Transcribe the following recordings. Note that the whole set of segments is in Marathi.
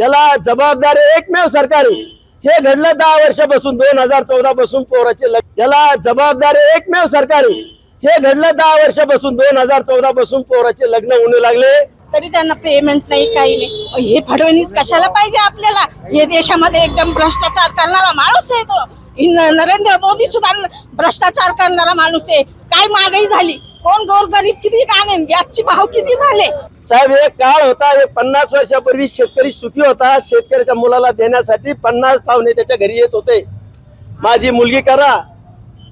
याला जबाबदार एकमेव सरकारी. हे घडलं दहा वर्षापासून दोन हजार चौदा पासून पोराचे लग्न. याला जबाबदार एकमेव सरकारी. हे घडलं दहा वर्षापासून दोन हजार चौदा पासून पोराचे लग्न होऊ लागले. तरी त्यांना पेमेंट नाही काही नाही. हे फडणवीस कशाला पाहिजे आपल्याला? हे देशामध्ये एकदम भ्रष्टाचार करणारा माणूस आहे तो. नरेंद्र मोदी सुद्धा भ्रष्टाचार करणारा माणूस आहे. काय महागाई झाली? कोण गोरगरीब किती काढेन गॅसचे भाव किती झाले? साहेब एक काळ होता एक पन्नास वर्षापूर्वी शेतकरी सुखी होता. शेतकऱ्याच्या मुलाला देण्यासाठी पन्नास पाहुणे त्याच्या घरी येत होते. माझी मुलगी करा.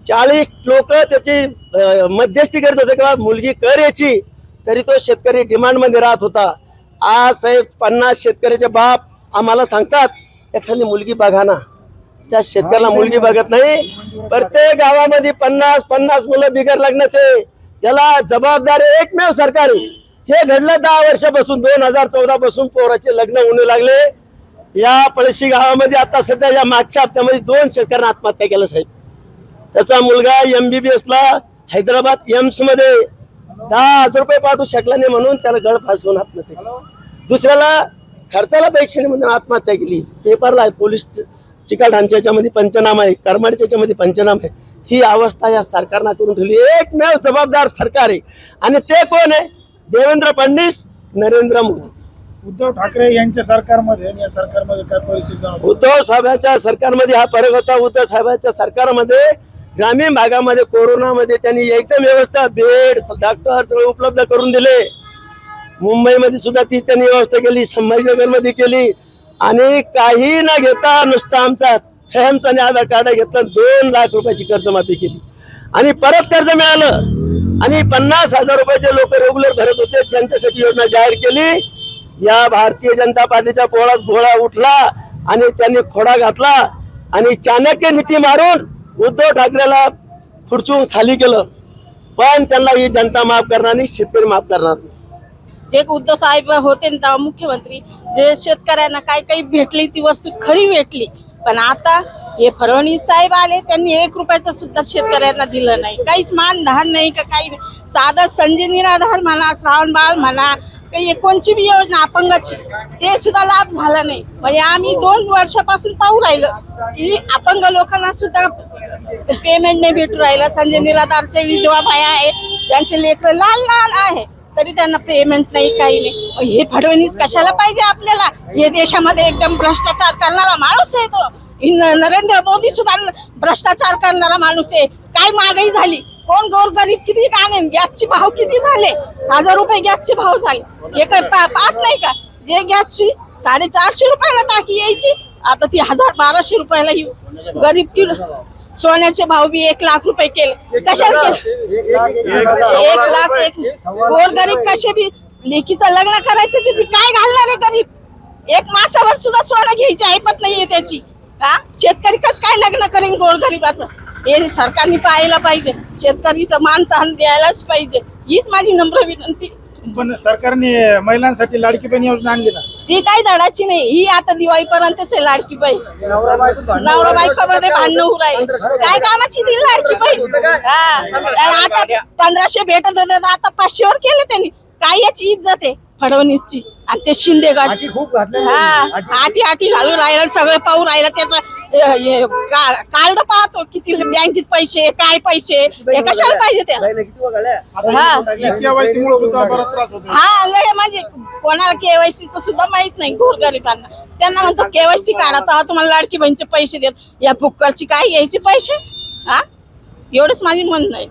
चाळीस लोक त्याची मध्यस्थी करत होते किंवा मुलगी कर याची तरी तो शेतकरी डिमांडमध्ये राहत होता. आज साहेब पन्नास शेतकऱ्याचे बाप आम्हाला सांगतात एखादी मुलगी बघा ना. त्या शेतकऱ्याला मुलगी बघत नाही. प्रत्येक गावामध्ये पन्नास पन्नास मुलं बिगर लग्नाचे. त्याला जबाबदार एकमेव सरकारी. हे घडलं दहा वर्षापासून दोन हजार चौदा पासून पोराचे लग्न होऊ लागले. या पळशी गावामध्ये आता सध्या या मागच्या हप्त्यामध्ये दोन शेतकऱ्यांना आत्महत्या केल्या साहेब. त्याचा मुलगा एमबीबीएस ला हैदराबाद एम्समध्ये दहा हजार रुपये पाठवू शकला नाही म्हणून त्याला गळ फासवून आत्महत्या केली. दुसऱ्याला खर्चाला पैसे नाही म्हणून आत्महत्या केली. पेपरला आहे पोलीस चिकाढांच्या याच्यामध्ये पंचनामा आहे करमाडीच्या याच्यामध्ये पंचनामा आहे. ही अवस्था या सरकारनं करून ठेवली. एकमेव जबाबदार सरकार आहे. आणि ते कोण आहे? देवेंद्र फडणवीस नरेंद्र मोदी. उद्धव ठाकरे यांच्या सरकारमध्ये आणि या सरकारमध्ये काय परिस्थिती जाणवते? उद्धव साहेबांच्या सरकारमध्ये हा फरक होता. उद्धव साहेबांच्या सरकारमध्ये ग्रामीण भागामध्ये कोरोनामध्ये त्यांनी एकदम व्यवस्था बेड डॉक्टर सगळे उपलब्ध करून दिले. मुंबईमध्ये सुद्धा ती त्यांनी व्यवस्था केली संभाजीनगरमध्ये केली. आणि काही न घेता नुसतं आमचा फॅम्स आणि आधार कार्ड घेतलं दोन लाख रुपयाची कर्जमाफी केली. आणि परत कर्ज मिळालं. आणि पन्नास हजार रुपयाचे लोक रेग्युलर भरत होते. त्यांच्यासाठी योजना जाहीर केली. या भारतीय जनता पार्टीच्या पोळात घोळा उठला आणि त्यांनी खोडा घातला आणि चाणक्य नीती मारून उद्धव ठाकरेला खुर्चून खाली केलं. पण त्यांना ही जनता माफ करणार नाही शेतकरी माफ करणार नाही. जे उद्धव साहेब होते ना मुख्यमंत्री जे शेतकऱ्यांना काय काही भेटली ती वस्तू खरी भेटली. पण आता हे फडणवीस साहेब आले त्यांनी एक रुपयाचं सुद्धा शेतकऱ्यांना दिलं नाही. काहीच मान धान नाही का काही नाही. साधा संजय निराधार म्हणा श्रावण बाळ म्हणा काही कोणची बी योजना अपंगाची ते सुद्धा लाभ झाला नाही. म्हणजे आम्ही दोन वर्षापासून पाहू राहिलो की अपंग लोकांना सुद्धा पेमेंट नाही भेटू राहिलं. संजय निराधारचे विधवा बाया आहेत त्यांचे लेकरं लहान लहान आहे तरी त्यांना पेमेंट नाही काही नाही. हे फडणवीस कशाला पाहिजे आपल्याला? हे देशामध्ये एकदम भ्रष्टाचार करणारा माणूस आहे तो. नरेंद्र मोदी सुद्धा भ्रष्टाचार करणारा माणूस आहे. काय महागाई झाली? कोण गोरगरीब किती काढेन गॅसचे भाव किती झाले? हजार रुपये गॅसचे भाव झाले. हे काय पा- पाहत नाही का? जे गॅसची साडेचारशे रुपयाला टाकी यायची आता ती हजार बाराशे रुपयाला येऊ गरीब किलो सोन्याचे भाव बी एक लाख रुपये केले. कशाला केले? एक लाख एक गोर गरीब कसे बी? लेकीचं लग्न करायचं तर ती काय घालणार आहे गरीब? एक मासावर सुद्धा सोनं घ्यायची ऐपत नाहीये त्याची. हा? शेतकरी कस काय लग्न करेन गोर गरीबाचं? हे सरकारने पाहायला पाहिजे. शेतकरीचं मानतान द्यायलाच पाहिजे. हीच माझी नम्र विनंती. पण सरकारने महिलांसाठी लाडकी बहीण योजना आणली ना. ती काही धडाची नाही ही आता दिवाळीपर्यंतच आहे लाडकी बाई नवरा बायकोमध्ये भांडणं होऊ राहिले. काय कामाची दिली लाडकी बाई हा. आता पंधराशे भेटत होते तर आता पाचशेवर केले त्यांनी. काय याची इज्जत आहे? फडणवीसची. आणि ते शिंदे गट. खूप घातले हा आठी आठी घालून राहिलं सगळं पाहून राहिलं. त्याचं कार्ड पाहतो किती बँकेत पैसे काय पैसे हे कशाला पाहिजे त्या हा. केवायसी मुळे सुद्धा बराच त्रास होतो हा लय म्हणजे कोणाला केवायसी च सुद्धा माहीत नाही गोरगरिबांना. त्यांना म्हणतो केवायसी काढा तेव्हा तुम्हाला लाडकी बहिणीचे पैसे देत. या फुक्करची काय यायचे पैसे? हा? एवढंच माझी म्हणणं आहे.